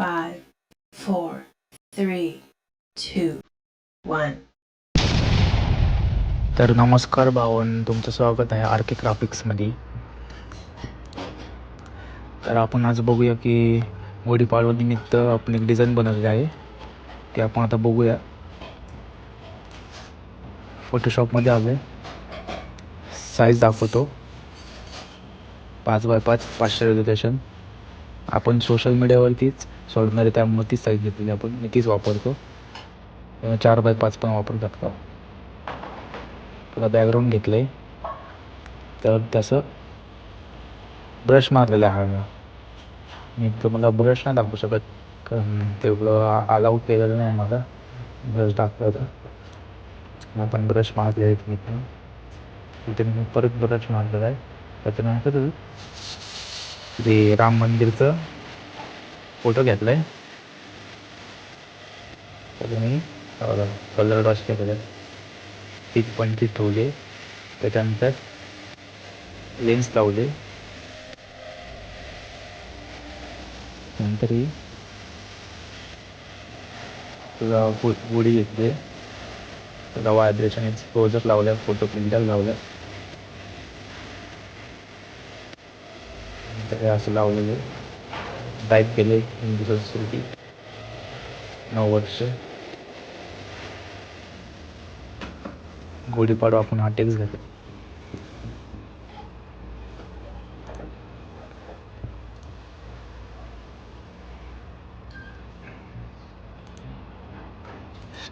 five, four, three, two, one. तर नमस्कार भावन तुमचं स्वागत आहे आर के ग्राफिक्समध्ये. तर आपण आज बघूया की गुढीपाडवानिमित्त आपण एक डिझाईन बनवलेली आहे. ते आपण आता बघूया. फोटोशॉपमध्ये आलो आहे साईज दाखवतो. पाच बाय पाच पाचशे रेझोल्युशन आपण सोशल मीडियावरतीच सोडणार आहे त्यामुळे तीच साईज घेतलेली आपण मी तीच वापरतो. चार बाय पाच पण वापरतात का तुला बॅकग्राऊंड घेतलं आहे तर त्याचं ब्रश मारलेला आहे हा. मी तुम्हाला ब्रश नाही दाखवू शकत कारण तेवढं अलाउड केलेलं नाही मला ब्रश दाखवायचं आपण ब्रश मारले आहेत मी तिथे मी परत ब्रश मारलेला आहे. त्याच्यानंतर ते राम मंदिरचं फोटो घेतला आहे तर मी कलर वॉश केलेलं. तीच तीस पंचवीस ठेवले. त्याच्यानंतर लेन्स लावले. नंतर ही तुला गुढी घेतली. तुला वायब्रेशन एक्सपोजर लावल्या फोटो प्रिंटर लावल्या. तर हे असं लावलेलं टाईप केले हिंदू संस्कृती. नऊ वर्ष. गुढीपाडवा आपण हा टेक्स घातला.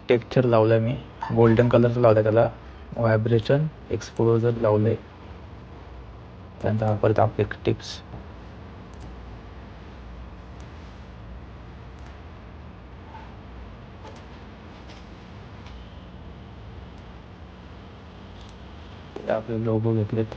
टेक्स्चर लावलं मी. गोल्डन कलरचं लावलं त्याला. व्हायब्रेशन एक्सपोजर लावलंय. त्यानंतर परत आपले टिप्स आपले लोगो घेतलेत